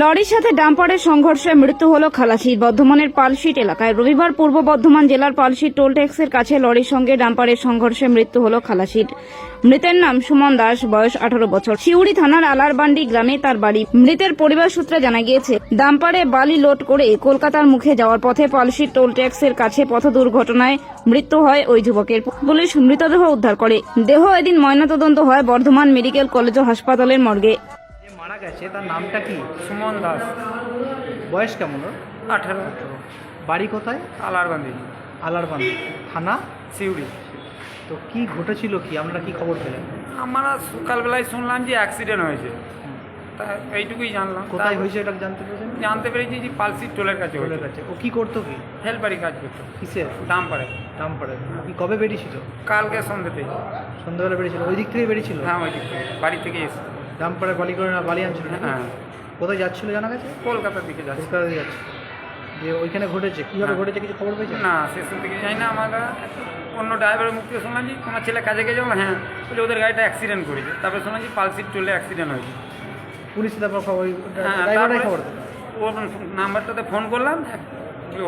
লরির সাথে ডাম্পারের সংঘর্ষে মৃত্যু হল খালাসির বর্ধমানের পালশিট এলাকায় রবিবার পূর্ব বর্ধমান জেলার পালশিট টোল ট্যাক্সের কাছে লরির সঙ্গে ডাম্পারের সংঘর্ষে মৃত্যু হল খালাসির। মৃতের নাম সুমন দাস, বয়স আঠারো বছর। শিউড়ি থানার আলারবান্ডি গ্রামে তার বাড়ি। মৃতের পরিবার সূত্রে জানা গিয়েছে, ডাম্পারে বালি লোড করে কলকাতার মুখে যাওয়ার পথে পালশিট টোল ট্যাক্সের কাছে পথ দুর্ঘটনায় মৃত্যু হয় ওই যুবকের। পুলিশ মৃতদেহ উদ্ধার করে। দেহ এদিন ময়নাতদন্ত হয় বর্ধমান মেডিকেল কলেজ ও হাসপাতালের মর্গে। মারা গেছে তার নামটা কি? সুমন দাস। বয়স কেমন ওর? আঠেরো। বাড়ি কোথায়? আলারবান্দি। আলারবান্ধ থানা? সিউড়ি। তো কি ঘটেছিল কি? আমরা কি খবর পেলেন আমরা সকালবেলায় শুনলাম যে অ্যাক্সিডেন্ট হয়েছে। তা এইটুকুই জানলাম। কোথায় হয়েছে এটা জানতে পেরেছেন? জানতে পেরেছি যে পালসি টোলের কাছে চলে কাছে। ও কি করতো কি? হেল্পারি কাজ করতো। কিসের? দাম পারে দাম পড়ে কি কবে বেরিয়েছিল? কালকে সন্ধ্যেতে। সন্ধ্যাবেলা বেরিয়েছিল। ওই দিক থেকে বেরিয়েছিল? হ্যাঁ ওই দিক থেকে, বাড়ি থেকে এসে দাম পড়ে বালি করে না বালি আনছিল নাকি? হ্যাঁ। কোথায় যাচ্ছিল জানা গেছে? কলকাতার দিকে যাচ্ছে কলকাতা দিয়ে যাচ্ছে। যে ওইখানে ঘটেছে কীভাবে হ্যাঁ। ঘটেছে কিছু খবর পেয়েছে না সেসব দিকে যাই না আমরা অন্য ড্রাইভারের মুখ থেকে শুনলাম যে তোমার ছেলে কাজে গেছে হ্যাঁ। বলে ওদের গাড়িটা অ্যাক্সিডেন্ট করেছে। তারপরে শুনলাম যে পালসির টোলে অ্যাক্সিডেন্ট হয়েছে। পুলিশ তারপর খবর হ্যাঁ ড্রাইভারটাই খবর ওর নাম্বারটাতে ফোন করলাম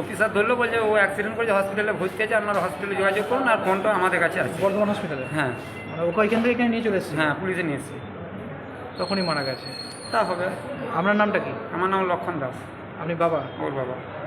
অফিসার ধরলো বলছে ও অ্যাক্সিডেন্ট করেছে হসপিটালে ভর্তি আছে আপনারা হসপিটালে যোগাযোগ করুন আর ফোনটা আমাদের কাছে আছে। বর্ধমান হসপিটালে হ্যাঁ। মানে ওকে ওইখান থেকে এখানে নিয়ে চলে এসেছে? হ্যাঁ পুলিশে নিয়ে এসেছি। তখনই মারা গেছে। তা হবে। আপনার নামটা কি? আমার নাম লক্ষণ দাস। আপনি বাবা? ওর বাবা।